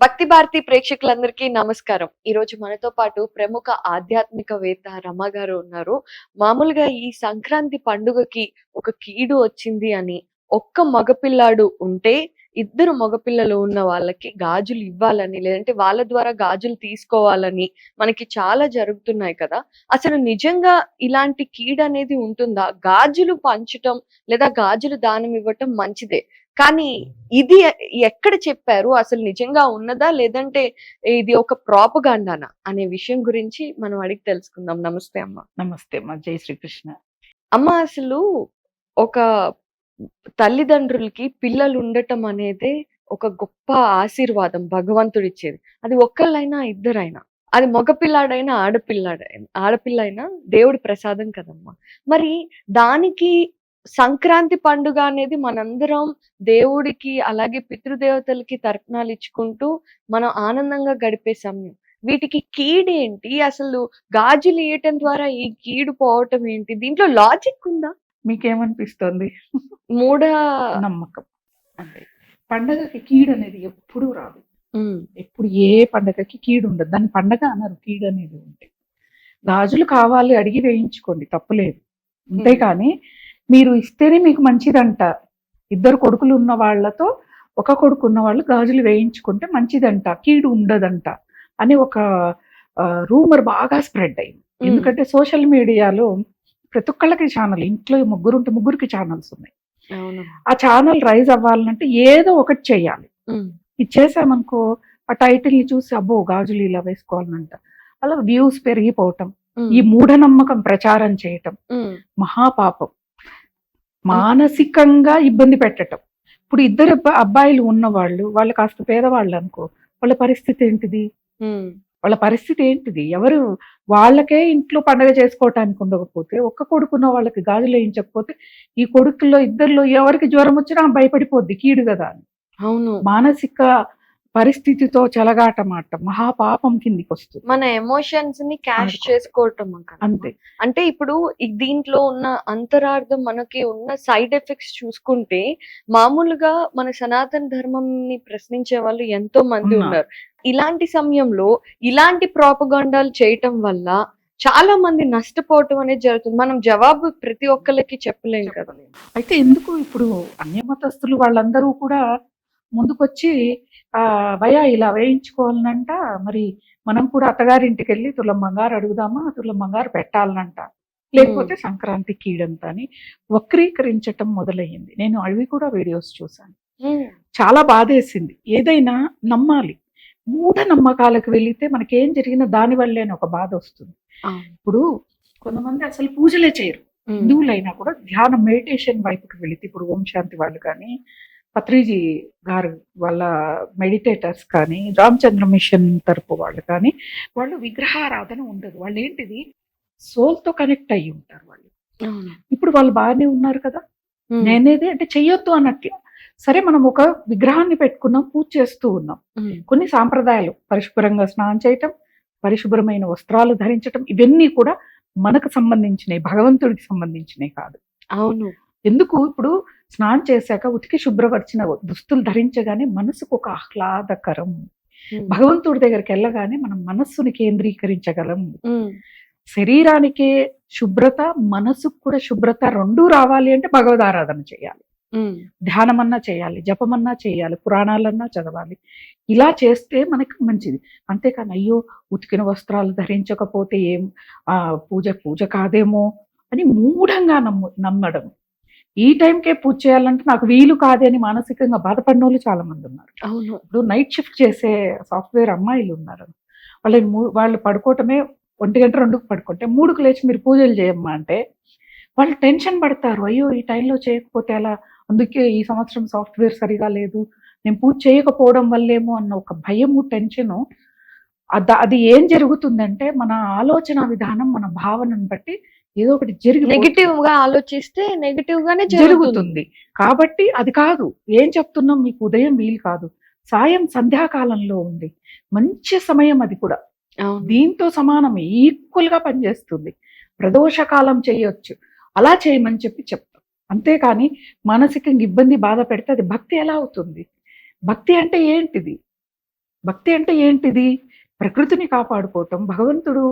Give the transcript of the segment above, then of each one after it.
భక్తి భారతి ప్రేక్షకులందరికీ నమస్కారం. ఈ రోజు మనతో పాటు ప్రముఖ ఆధ్యాత్మికవేత్త రమ గారు ఉన్నారు. మామూలుగా ఈ సంక్రాంతి పండుగకి ఒక కీడు వచ్చింది అని ఒక్క మగపిల్లాడు ఉంటే ఇద్దరు మగపిల్లలు ఉన్న వాళ్ళకి గాజులు ఇవ్వాలని లేదంటే వాళ్ళ ద్వారా గాజులు తీసుకోవాలని మనకి చాలా జరుగుతున్నాయి కదా. అసలు నిజంగా ఇలాంటి కీడు అనేది ఉంటుందా? గాజులు పంచటం లేదా గాజులు దానం ఇవ్వటం మంచిదే. కానీ ఇది ఎక్కడ చెప్పారు? అసలు నిజంగా ఉన్నదా? లేదంటే ఇది ఒక ప్రాపగాండానా? అనే విషయం గురించి మనం అడిగి తెలుసుకుందాం. నమస్తే అమ్మ. నమస్తే మా జై శ్రీకృష్ణ. అమ్మ అసలు ఒక తల్లిదండ్రులకి పిల్లలు ఉండటం అనేది ఒక గొప్ప ఆశీర్వాదం భగవంతుడిచ్చేది. అది ఒక్కళ్ళైనా ఇద్దరైనా. అది మగపిల్లాడైనా ఆడపిల్లాడైనా ఆడపిల్ల అయినా దేవుడి ప్రసాదం కదమ్మా. మరి దానికి సంక్రాంతి పండుగ అనేది మనందరం దేవుడికి అలాగే పితృదేవతలకి తర్పణాలు ఇచ్చుకుంటూ మనం ఆనందంగా గడిపే సమయం. వీటికి కీడేంటి? అసలు గాజులు వేయటం ద్వారా ఈ కీడు పోవటం ఏంటి? దీంట్లో లాజిక్ ఉందా? మీకేమనిపిస్తుంది? మూడ నమ్మకం. అంటే పండగకి కీడు అనేది ఎప్పుడూ రాదు. ఎప్పుడు ఏ పండగకి కీడు ఉండదు. దాని పండగ అన్నారు కీడు అనేది ఉంటే. గాజులు కావాలి అడిగి వేయించుకోండి తప్పులేదు. అంతేకాని మీరు ఇస్తేనే మీకు మంచిదంట. ఇద్దరు కొడుకులు ఉన్న వాళ్ళతో ఒక కొడుకు ఉన్న వాళ్ళు గాజులు వేయించుకుంటే మంచిదంట కీడు ఉండదంట అని ఒక రూమర్ బాగా స్ప్రెడ్ అయింది. ఎందుకంటే సోషల్ మీడియాలో ప్రతి ఒక్కళ్ళకి ఛానల్ ఇంట్లో ముగ్గురు ఉంటే ముగ్గురికి ఛానల్స్ ఉన్నాయి. ఆ ఛానల్ రైజ్ అవ్వాలంటే ఏదో ఒకటి చేయాలి. ఇది చేసామనుకో ఆ టైటిల్ని చూసి అబ్బో గాజులు ఇలా వేసుకోవాలంట. అలా వ్యూస్ పెరిగిపోవటం ఈ మూఢనమ్మకం ప్రచారం చేయటం మహాపాపం మానసికంగా ఇబ్బంది పెట్టటం. ఇప్పుడు ఇద్దరు అబ్బా- అబ్బాయిలు ఉన్నవాళ్ళు వాళ్ళు కాస్త పేదవాళ్ళు అనుకో వాళ్ళ పరిస్థితి ఏంటిది? వాళ్ళ పరిస్థితి ఏంటిది? ఎవరు వాళ్ళకే ఇంట్లో పండగ చేసుకోవటానికి ఉండకపోతే ఒక్క కొడుకున్న వాళ్ళకి గాజులు వేయించకపోతే ఈ కొడుకుల్లో ఇద్దరిలో ఎవరికి జ్వరం వచ్చినా భయపడిపోద్ది కీడు కదా అని. అవును. మానసిక పరిస్థితితో చెలగాటమాట. మహాపాపం కిందికి వస్తుంది మన ఎమోషన్స్ని క్యాష్. చేసుకోవటం. అంతే. అంటే ఇప్పుడు దీంట్లో ఉన్న అంతరార్థం మనకి ఉన్న సైడ్ ఎఫెక్ట్స్ చూసుకుంటే మామూలుగా మన సనాతన ధర్మంని ప్రశ్నించే వాళ్ళు ఎంతో మంది ఉన్నారు. ఇలాంటి సమయంలో ఇలాంటి ప్రాపగాండాలు చేయటం వల్ల చాలా మంది నష్టపోవటం అనేది జరుగుతుంది. మనం జవాబు ప్రతి ఒక్కరికి చెప్పలేం కదా. అయితే ఎందుకు ఇప్పుడు అన్యమతస్తులు వాళ్ళందరూ కూడా ముందుకొచ్చి ఆ భయ ఇలా వేయించుకోవాలనంట. మరి మనం కూడా అత్తగారింటికి వెళ్ళి తులం బంగారు అడుగుదామా? తులం బంగారు పెట్టాలనంట. లేకపోతే సంక్రాంతి కీడంతా అని వక్రీకరించటం మొదలయ్యింది. నేను అవి కూడా వీడియోస్ చూశాను. చాలా బాధేసింది. ఏదైనా నమ్మాలి. మూఢ నమ్మకాలకు వెళితే మనకేం జరిగినా దాని వల్లే అని ఒక బాధ వస్తుంది. ఇప్పుడు కొంతమంది అసలు పూజలే చేయరు. హిందువులైనా కూడా ధ్యానం మెడిటేషన్ వైపుకి వెళితే ఇప్పుడు ఓం శాంతి వాళ్ళు కానీ పత్రిజీ గారు వాళ్ళ మెడిటేటర్స్ కానీ రామచంద్ర మిషన్ తరపు వాళ్ళు కానీ వాళ్ళు విగ్రహారాధన ఉండదు. వాళ్ళు ఏంటిది సోల్తో కనెక్ట్ అయ్యి ఉంటారు వాళ్ళు. ఇప్పుడు వాళ్ళు బాగానే ఉన్నారు కదా? నేనేది అంటే చెయ్యొద్దు అన్నట్లే. సరే మనం ఒక విగ్రహాన్ని పెట్టుకున్నాం పూజ చేస్తూ ఉన్నాం. కొన్ని సాంప్రదాయాలు. పరిశుభ్రంగా స్నానం చేయటం పరిశుభ్రమైన వస్త్రాలు ధరించటం ఇవన్నీ కూడా మనకు సంబంధించినవి భగవంతుడికి సంబంధించినవి కాదు. అవును. ఎందుకు ఇప్పుడు స్నానం చేశాక ఉతికి శుభ్రపరిచిన దుస్తులు ధరించగానే మనసుకు ఒక ఆహ్లాదకరం. భగవంతుడి దగ్గరికి వెళ్ళగానే మనం మనస్సుని కేంద్రీకరించగలం. శరీరానికే శుభ్రత మనసుకు కూడా శుభ్రత రెండూ రావాలి అంటే భగవద్ ఆరాధన చేయాలి ధ్యానమన్నా చేయాలి జపమన్నా చేయాలి పురాణాలన్నా చదవాలి. ఇలా చేస్తే మనకి మంచిది. అంతేకాని అయ్యో ఉతికిన వస్త్రాలు ధరించకపోతే ఏం? ఆ పూజ పూజ కాదేమో అని మూఢంగా నమ్ము నమ్మడం. ఈ టైంకే పూజ చేయాలంటే నాకు వీలు కాదే అని మానసికంగా బాధపడిన వాళ్ళు చాలా మంది ఉన్నారు. అవును. ఇప్పుడు నైట్ షిఫ్ట్ చేసే సాఫ్ట్వేర్ అమ్మాయిలు ఉన్నారు. వాళ్ళని వాళ్ళు పడుకోవటమే ఒంటి గంట రెండుకు పడుకుంటే మూడుకు లేచి మీరు పూజలు చేయమ్మా అంటే వాళ్ళు టెన్షన్ పడతారు. అయ్యో ఈ టైంలో చేయకపోతే అలా అందుకే ఈ సంవత్సరం సాఫ్ట్వేర్ సరిగా లేదు. నేను పూజ చేయకపోవడం వల్లేమో అన్న ఒక భయము టెన్షను అది ఏం జరుగుతుందంటే మన ఆలోచన విధానం మన భావనను బట్టి ఏదో ఒకటి జరిగి నెగిటివ్గా ఆలోచిస్తే నెగిటివ్ గానే జరుగుతుంది. కాబట్టి అది కాదు. ఏం చెప్తున్నాం? మీకు ఉదయం వీలు కాదు. సాయం సంధ్యాకాలంలో ఉంది. మంచి సమయం అది కూడా. దీంతో సమానం ఈక్వల్గా పనిచేస్తుంది. ప్రదోష కాలం చేయొచ్చు. అలా చేయమని చెప్పి చెప్తాం. అంతేకాని మానసికంగా ఇబ్బంది బాధ పెడితే అది భక్తి ఎలా అవుతుంది? భక్తి అంటే ఏంటిది? భక్తి అంటే ఏంటిది? ప్రకృతిని కాపాడుకోవటం భగవంతుడు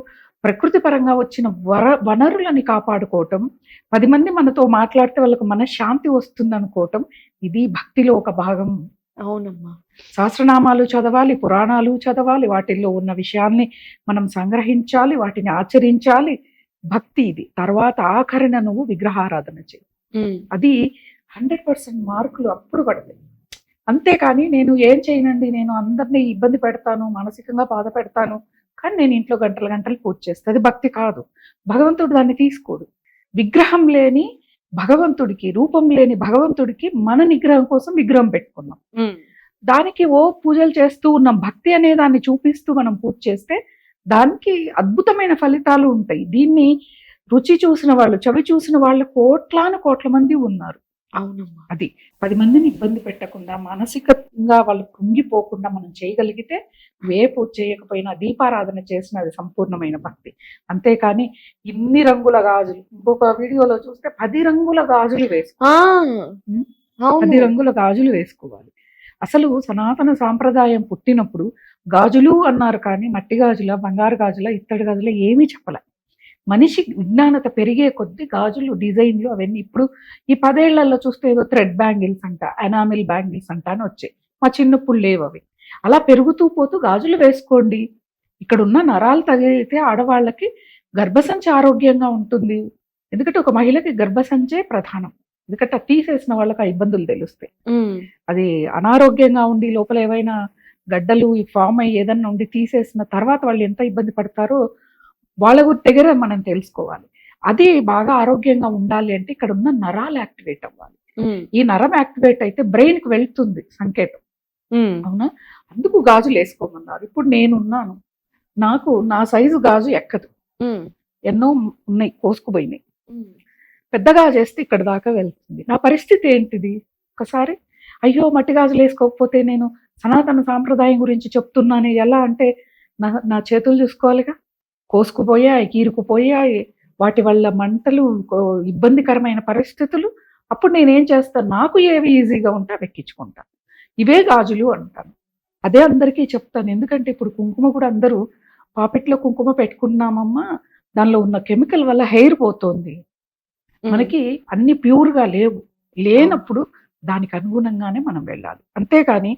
ప్రకృతి పరంగా వచ్చిన వర వనరులని కాపాడుకోవటం పది మంది మనతో మాట్లాడితే వాళ్ళకు మనశ్శాంతి వస్తుంది అనుకోవటం ఇది భక్తిలో ఒక భాగం. అవునమ్మా. సహస్రనామాలు చదవాలి పురాణాలు చదవాలి వాటిల్లో ఉన్న విషయాల్ని మనం సంగ్రహించాలి వాటిని ఆచరించాలి. భక్తి ఇది. తర్వాత ఆఖరణ నువ్వు విగ్రహారాధన చేయి. అది హండ్రెడ్ పర్సెంట్ మార్కులు అప్పుడు పడతాయి. అంతేకాని నేను ఏం చేయనండి? నేను అందరినీ ఇబ్బంది పెడతాను మానసికంగా బాధ పెడతాను కానీ నేను ఇంట్లో గంటలు గంటలు పూజ చేస్తే. అది భక్తి కాదు. భగవంతుడు దాన్ని తీసుకోడు. విగ్రహం లేని భగవంతుడికి రూపం లేని భగవంతుడికి మన నిగ్రహం కోసం విగ్రహం పెట్టుకున్నాం. దానికి ఓ పూజలు చేస్తూ ఉన్నాం. భక్తి అనే దాన్ని చూపిస్తూ మనం పూజ చేస్తే దానికి అద్భుతమైన ఫలితాలు ఉంటాయి. దీన్ని రుచి చూసిన వాళ్ళు చవి చూసిన వాళ్ళు కోట్లాను కోట్ల మంది ఉన్నారు. అవునమ్మా. అది పది మందిని ఇబ్బంది పెట్టకుండా మానసికంగా వాళ్ళు కృంగిపోకుండా మనం చేయగలిగితే ఏ పూజ చేయకపోయినా దీపారాధన చేసిన అది సంపూర్ణమైన భక్తి. అంతేకాని ఇన్ని రంగుల గాజులు ఇంకొక వీడియోలో చూస్తే పది రంగుల గాజులు వేసుకో ఆ, ఉమ్, అవును. పది రంగుల గాజులు వేసుకోవాలి. అసలు సనాతన సాంప్రదాయం పుట్టినప్పుడు గాజులు అన్నారు కానీ మట్టి గాజుల బంగారు గాజుల ఇత్తడి గాజుల ఏమీ చెప్పలే. మనిషి విజ్ఞానత పెరిగే కొద్ది గాజులు డిజైన్లు అవన్నీ ఇప్పుడు ఈ పదేళ్ళలో చూస్తే ఏదో థ్రెడ్ బ్యాంగిల్స్ అంట ఎనామిల్ బ్యాంగిల్స్ అంట అని వచ్చాయి. మా చిన్నప్పుడు లేవు అవి. అలా పెరుగుతూ పోతూ గాజులు వేసుకోండి. ఇక్కడ ఉన్న నరాలు తగిలితే ఆడవాళ్ళకి గర్భసంచి ఆరోగ్యంగా ఉంటుంది. ఎందుకంటే ఒక మహిళకి గర్భసంచే ప్రధానం. ఎందుకంటే తీసేసిన వాళ్ళకి ఆ ఇబ్బందులు తెలుస్తాయి. అది అనారోగ్యంగా ఉండి లోపల ఏవైనా గడ్డలు ఫామ్ అయ్యి ఏదన్నా ఉండి తీసేసిన తర్వాత వాళ్ళు ఎంత ఇబ్బంది పడతారో వాళ్ళ గురి దగ్గర మనం తెలుసుకోవాలి. అది బాగా ఆరోగ్యంగా ఉండాలి అంటే ఇక్కడ ఉన్న నరాలు యాక్టివేట్ అవ్వాలి. ఈ నరం యాక్టివేట్ అయితే బ్రెయిన్కి వెళ్తుంది సంకేతం. అవునా? అందుకు గాజులు వేసుకోమన్నారు. ఇప్పుడు నేనున్నాను. నాకు నా సైజు గాజు ఎక్కదు. ఎన్నో ఉన్నాయి కోసుకుపోయినాయి. పెద్దగా చేస్తే ఇక్కడ దాకా వెళ్తుంది. నా పరిస్థితి ఏంటిది? ఒకసారి అయ్యో మట్టి గాజులు వేసుకోకపోతే నేను సనాతన సాంప్రదాయం గురించి చెప్తున్నాను. ఎలా అంటే నా నా చేతులు చూసుకోవాలిగా? కోసుకుపోయాయి కీరుకుపోయాయి. వాటి వల్ల మంటలు ఇబ్బందికరమైన పరిస్థితులు. అప్పుడు నేనేం చేస్తాను నాకు ఏవి ఈజీగా ఉంటే అవి ఎక్కించుకుంటాను ఇవే గాజులు అంటాను. అదే అందరికీ చెప్తాను. ఎందుకంటే ఇప్పుడు కుంకుమ కూడా అందరూ పాపిట్లో కుంకుమ పెట్టుకున్నామమ్మా దానిలో ఉన్న కెమికల్ వల్ల హెయిర్ పోతోంది. మనకి అన్ని ప్యూర్గా లేవు. లేనప్పుడు దానికి అనుగుణంగానే మనం వెళ్ళాలి. అంతేకాని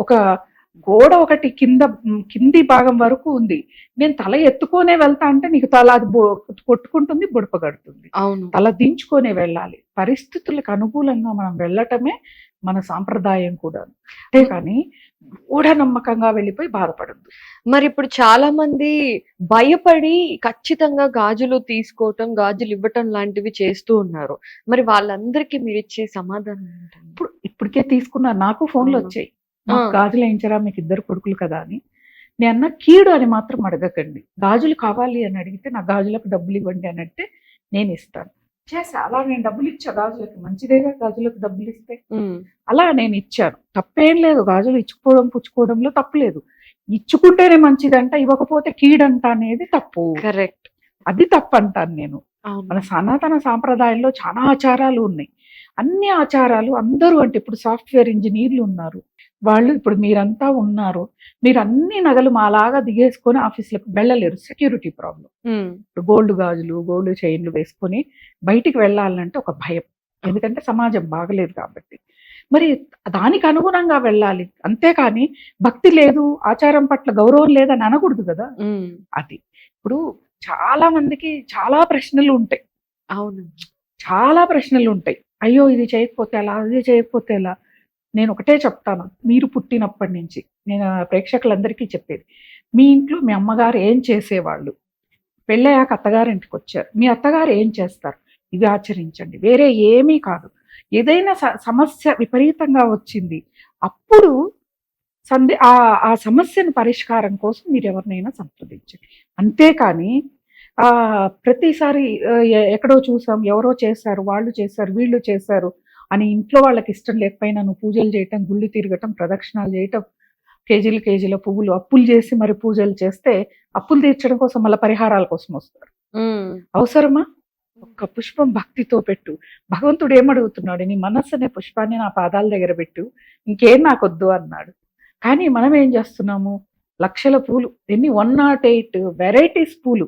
ఒక గోడ ఒకటి కింద కింది భాగం వరకు ఉంది. నేను తల ఎత్తుకొనే వెళ్తా అంటే నీకు తల అది కొట్టుకుంటుంది బుడపగడుతుంది అవును. తల దించుకొనే వెళ్ళాలి. పరిస్థితులకు అనుకూలంగా మనం వెళ్ళటమే మన సాంప్రదాయం కూడా. అంతేకాని మూఢనమ్మకంగా వెళ్ళిపోయి బాధపడద్దు. మరి ఇప్పుడు చాలా మంది భయపడి ఖచ్చితంగా గాజులు తీసుకోవటం గాజులు ఇవ్వటం లాంటివి చేస్తూ ఉన్నారు. మరి వాళ్ళందరికీ మీరు ఇచ్చే సమాధానం ఇప్పుడు ఇప్పటికే తీసుకున్నా నాకు ఫోన్లు. వచ్చాయి. మాకు. గాజులు వేయించరా మీకు ఇద్దరు కొడుకులు కదా అని. నేను అన్న కీడు అని మాత్రం అడగకండి. గాజులు కావాలి అని అడిగితే నా గాజులకు డబ్బులు ఇవ్వండి అని అంటే నేను ఇస్తాను. చేసా అలా నేను డబ్బులు ఇచ్చా గాజులకి. మంచిదేగా గాజులకు డబ్బులు ఇస్తే? అలా నేను ఇచ్చాను. తప్పేం లేదు. గాజులు ఇచ్చుకోవడం పుచ్చుకోవడంలో తప్పులేదు ఇచ్చుకుంటేనే మంచిదంట ఇవ్వకపోతే కీడంట అనేది తప్పు. కరెక్ట్. అది తప్పు అంటాను నేను మన సనాతన సాంప్రదాయంలో చాలా ఆచారాలు ఉన్నాయి. అన్ని ఆచారాలు అందరూ అంటే ఇప్పుడు సాఫ్ట్వేర్ ఇంజనీర్లు ఉన్నారు. వాళ్ళు ఇప్పుడు మీరంతా ఉన్నారు. మీరు అన్ని నగలు మాలాగా దిగేసుకొని ఆఫీసులకు వెళ్ళలేరు. Security problem. ఇప్పుడు గోల్డ్ గాజులు గోల్డ్ చైన్లు వేసుకొని బయటికి వెళ్ళాలంటే ఒక భయం. ఎందుకంటే సమాజం బాగలేదు కాబట్టి. మరి దానికి అనుగుణంగా వెళ్ళాలి. అంతేకాని భక్తి లేదు ఆచారం పట్ల గౌరవం లేదని అనకూడదు కదా. అది. ఇప్పుడు చాలా మందికి చాలా ప్రశ్నలు ఉంటాయి. అవును. చాలా ప్రశ్నలు ఉంటాయి. అయ్యో ఇది చేయకపోతే ఎలా అది చేయకపోతే ఎలా? నేను ఒకటే చెప్తాను. మీరు పుట్టినప్పటి నుంచి నేను ప్రేక్షకులందరికీ చెప్పేది మీ ఇంట్లో మీ అమ్మగారు ఏం చేసేవాళ్ళు? పెళ్ళయ్యాక అత్తగారింటికి వచ్చారు. మీ అత్తగారు ఏం చేస్తారు? ఇవి ఆచరించండి. వేరే ఏమీ కాదు. ఏదైనా స- సమస్య విపరీతంగా వచ్చింది. అప్పుడు సందే ఆ ఆ సమస్యను పరిష్కారం కోసం మీరు ఎవరినైనా సంప్రదించండి. అంతేకాని ప్రతిసారి ఎక్కడో చూసాం ఎవరో చేశారు వాళ్ళు చేశారు వీళ్ళు చేశారు అని ఇంట్లో వాళ్ళకి ఇష్టం లేకపోయినా నువ్వు పూజలు చేయటం గుళ్ళు తిరగటం ప్రదక్షిణాలు చేయటం కేజీలు కేజీల పువ్వులు అప్పులు చేసి మరి పూజలు చేస్తే అప్పులు తీర్చడం కోసం మళ్ళీ పరిహారాల కోసం వస్తారు. అవసరమా? ఒక్క పుష్పం భక్తితో పెట్టు. భగవంతుడు ఏమడుగుతున్నాడు? నీ మనస్సు అనే పుష్పాన్ని నా పాదాల దగ్గర పెట్టు. ఇంకేం నాకొద్దు అన్నాడు. కానీ మనం ఏం చేస్తున్నాము? లక్షల పూలు ఎన్ని వన్ నాట్ ఎయిట్ వెరైటీస్ పూలు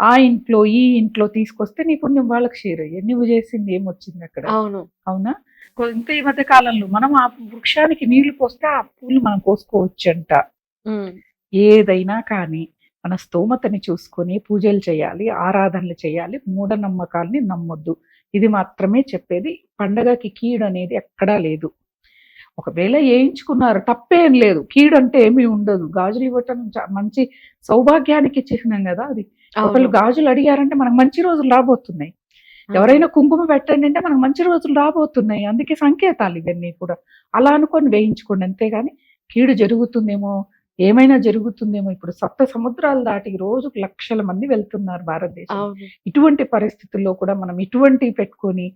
ఆ ఇంట్లో ఈ ఇంట్లో తీసుకొస్తే నీ పుణ్యం వాళ్ళకి షేర్ అయ్యి. నువ్వు చేసింది ఏమొచ్చింది అక్కడ? అవును. అవునా? కొంత ఈ మధ్య కాలంలో మనం ఆ వృక్షానికి నీళ్ళు పోస్తే ఆ పూలు మనం కోసుకోవచ్చు అంట ఉమ్, ఏదైనా కానీ మన స్తోమతని చూసుకొని పూజలు చేయాలి ఆరాధనలు చేయాలి మూఢనమ్మకాల్ని నమ్మొద్దు. ఇది మాత్రమే చెప్పేది. పండగకి కీడు అనేది ఎక్కడా లేదు. ఒకవేళ వేయించుకున్నారు తప్పేం లేదు. కీడు అంటే ఏమీ ఉండదు. గాజులు ఇవ్వటం మంచి సౌభాగ్యానికి చిహ్నం కదా అది. ఒకళ్ళు గాజులు అడిగారంటే మనకు మంచి రోజులు రాబోతున్నాయి. ఎవరైనా కుంకుమ పెట్టండి అంటే మనకు మంచి రోజులు రాబోతున్నాయి. అందుకే సంకేతాలు ఇవన్నీ కూడా. అలా అనుకొని వేయించుకోండి అంతేగాని కీడు జరుగుతుందేమో ఏమైనా జరుగుతుందేమో. ఇప్పుడు సప్త సముద్రాలు దాటి రోజుకు లక్షల మంది వెళ్తున్నారు భారతదేశం ఇటువంటి పరిస్థితుల్లో కూడా మనం ఇటువంటి పెట్టుకొని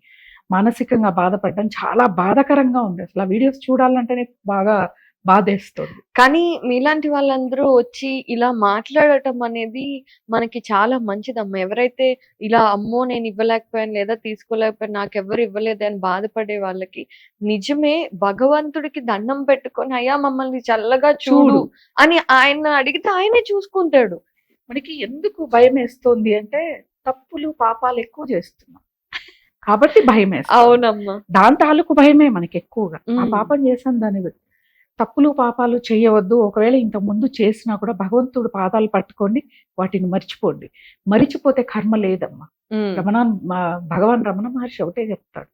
మానసికంగా బాధపడడం చాలా బాధాకరంగా ఉంది. అసలు ఆ వీడియోస్ చూడాలంటేనే బాగా బాధేస్తుంది. కానీ మీలాంటి వాళ్ళందరూ వచ్చి ఇలా మాట్లాడటం అనేది మనకి చాలా మంచిదమ్మా. ఎవరైతే ఇలా అమ్మో నేను ఇవ్వలేకపోయాను లేదా తీసుకోలేకపోయాను నాకు ఎవరు ఇవ్వలేదు అని బాధపడే వాళ్ళకి నిజమే భగవంతుడికి దండం పెట్టుకొని అయ్యా మమ్మల్ని చల్లగా చూడు చూడు. అని ఆయన అడిగితే ఆయనే చూసుకుంటాడు. మనకి ఎందుకు భయం వేస్తుంది అంటే తప్పులు పాపాలు ఎక్కువ చేస్తున్నాం. కాబట్టి భయం వేస్తుంది అవునమ్మా. దాని తాలూకు భయమే మనకి ఎక్కువగా ఆ. పాపం చేశాను దాని. తప్పులు పాపాలు చేయవద్దు. ఒకవేళ ఇంత ముందు చేసినా కూడా భగవంతుడు పాదాలు పట్టుకోండి వాటిని మర్చిపోండి. మరిచిపోతే కర్మ లేదమ్మా. రమణ భగవాన్ రమణ మహర్షి ఒకటే చెప్తాడు.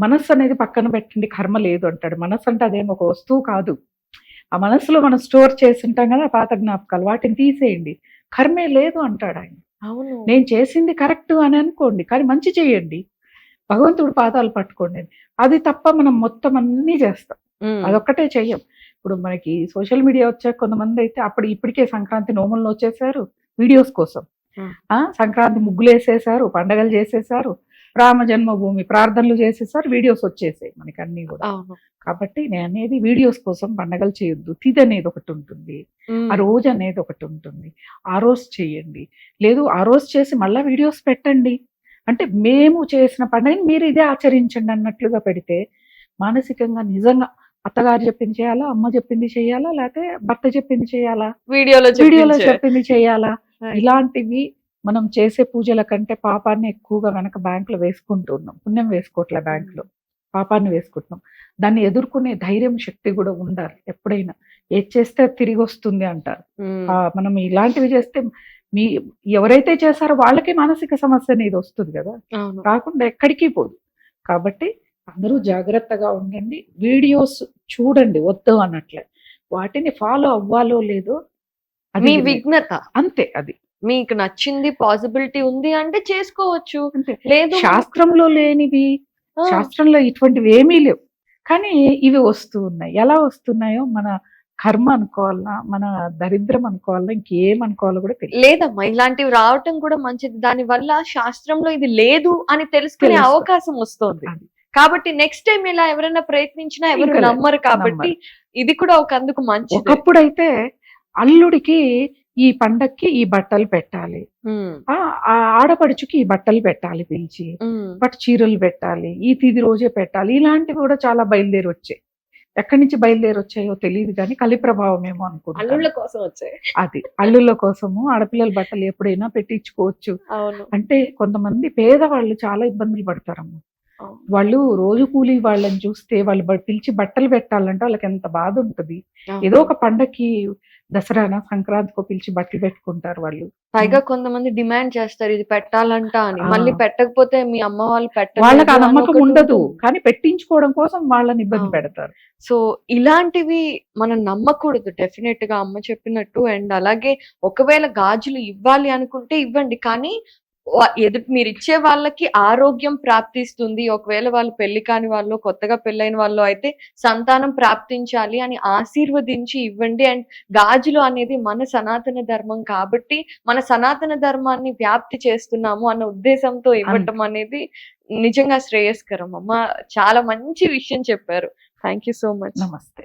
మనస్సు అనేది పక్కన పెట్టండి కర్మ లేదు అంటాడు. మనస్సు అంటే అదేం ఒక వస్తువు కాదు. ఆ మనస్సులో మనం స్టోర్ చేసి ఉంటాం కదా పాత జ్ఞాపకాలు. వాటిని తీసేయండి. కర్మే లేదు అంటాడు ఆయన. అవును. నేను చేసింది కరెక్ట్ అని అనుకోండి కానీ మంచి చేయండి. భగవంతుడు పాదాలు పట్టుకోండి అది తప్ప మనం మొత్తం అన్నీ చేస్తాం. అదొక్కటే చెయ్యం. ఇప్పుడు మనకి సోషల్ మీడియా వచ్చాక కొంతమంది అయితే అప్పుడు ఇప్పటికే సంక్రాంతి నోములు వచ్చేసారు వీడియోస్ కోసం. ఆ. సంక్రాంతి ముగ్గులు వేసేసారు పండగలు చేసేసారు రామ జన్మభూమి ప్రార్థనలు చేసేసారు వీడియోస్ వచ్చేసాయి మనకి అన్ని కూడా. కాబట్టి నేను అనేది వీడియోస్ కోసం పండగలు చేయొద్దు. తిది అనేది ఒకటి ఉంటుంది. ఆ రోజు అనేది ఒకటి ఉంటుంది. ఆ రోజు చేయండి. లేదు ఆ రోజు చేసి మళ్ళీ వీడియోస్ పెట్టండి. అంటే మేము చేసిన పండుగని మీరు ఇదే ఆచరించండి అన్నట్లుగా పెడితే మానసికంగా నిజంగా అత్తగారు చెప్పింది చేయాలా అమ్మ చెప్పింది చేయాలా లేకపోతే భర్త చెప్పింది చేయాలా వీడియోలో వీడియోలో. చెప్పింది చేయాలా. ఇలాంటివి మనం చేసే పూజల కంటే పాపాన్ని ఎక్కువగా కనుక బ్యాంకులో వేసుకుంటున్నాం పుణ్యం వేసుకోవట్లే బ్యాంకులో. పాపాన్ని వేసుకుంటున్నాం. దాన్ని ఎదుర్కొనే ధైర్యం శక్తి కూడా ఉండాలి ఎప్పుడైనా. ఏది చేస్తే తిరిగి వస్తుంది అంటారు. ఆ, మనం ఇలాంటివి చేస్తే మీ ఎవరైతే చేశారో వాళ్ళకి మానసిక సమస్య అనేది వస్తుంది కదా. రాకుండా ఎక్కడికి పోదు. కాబట్టి అందరూ జాగ్రత్తగా ఉండండి. వీడియోస్ చూడండి వద్దు అన్నట్లే. వాటిని ఫాలో అవ్వాలో లేదో మీ విఘ్నత. అంతే అది. మీకు నచ్చింది పాసిబిలిటీ ఉంది అంటే చేసుకోవచ్చు. లేదు శాస్త్రంలో లేనివి శాస్త్రంలో ఇటువంటివి ఏమీ లేవు. కానీ ఇవి వస్తూ ఉన్నాయి. ఎలా వస్తున్నాయో మన కర్మ అనుకోవాలన్నా మన దరిద్రం అనుకోవాలన్నా ఇంకేం అనుకోవాలో కూడా తెలియదు లేదమ్మా ఇలాంటివి రావటం కూడా మంచిది. దాని వల్ల శాస్త్రంలో ఇది లేదు అని తెలుసుకునే తెలుస్తుంది. అవకాశం వస్తుంది. అది. కాబట్టి నెక్స్ట్ టైం ఇలా ఎవరైనా ప్రయత్నించినా ఎవరు ఇంకా లేదు. నమ్మరు కాబట్టి ఇది కూడా ఒక అందుకు మంచిది. ఒకప్పుడైతే అల్లుడికి ఈ పండక్కి ఈ బట్టలు పెట్టాలి. ఆ ఆ ఆడపడుచుకి ఈ బట్టలు పెట్టాలి పిలిచి. పట్టు చీరలు పెట్టాలి. ఈ తిది రోజే పెట్టాలి. ఇలాంటివి కూడా చాలా బయలుదేరి వచ్చాయి. ఎక్కడి నుంచి బయలుదేరి వచ్చాయో తెలియదు కానీ కలి ప్రభావం ఏమో అల్లుళ్ళ అనుకుంటా కోసం వచ్చాయి. అది అల్లుళ్ళ కోసము ఆడపిల్లల బట్టలు ఎప్పుడైనా పెట్టించుకోవచ్చు. అంటే కొంతమంది పేదవాళ్ళు చాలా ఇబ్బందులు పడతారమ్మా. వాళ్ళు రోజు కూలి వాళ్ళని చూస్తే వాళ్ళు పిలిచి బట్టలు పెట్టాలంటే వాళ్ళకి ఎంత బాధ ఉంటుంది. ఏదో ఒక పండక్కి దసరాన సంక్రాంతికో పిలిచి బట్టలు పెట్టుకుంటారు వాళ్ళు. పైగా కొంతమంది డిమాండ్ చేస్తారు ఇది పెట్టాలంట అని. మళ్ళీ పెట్టకపోతే మీ అమ్మ వాళ్ళు పెట్టలేదు వాళ్ళకి ఆ నమ్మకం ఉండదు. కానీ పెట్టించుకోవడం కోసం వాళ్ళని ఇబ్బంది. పెడతారు. సో ఇలాంటివి మనం నమ్మకూడదు. డెఫినెట్గా అమ్మ చెప్పినట్టు. అండ్ అలాగే ఒకవేళ గాజులు ఇవ్వాలి అనుకుంటే ఇవ్వండి. కానీ ఎదుటి మీరు ఇచ్చే వాళ్ళకి ఆరోగ్యం ప్రాప్తిస్తుంది. ఒకవేళ వాళ్ళు పెళ్ళి కాని వాళ్ళు కొత్తగా పెళ్ళైన వాళ్ళు అయితే సంతానం ప్రాప్తించాలి అని ఆశీర్వదించి ఇవ్వండి. అండ్ గాజులు అనేది మన సనాతన ధర్మం కాబట్టి మన సనాతన ధర్మాన్ని వ్యాప్తి చేస్తున్నాము అన్న ఉద్దేశంతో ఇవ్వటం అనేది నిజంగా శ్రేయస్కరం. అమ్మ చాలా మంచి విషయం చెప్పారు. Thank you so much. నమస్తే.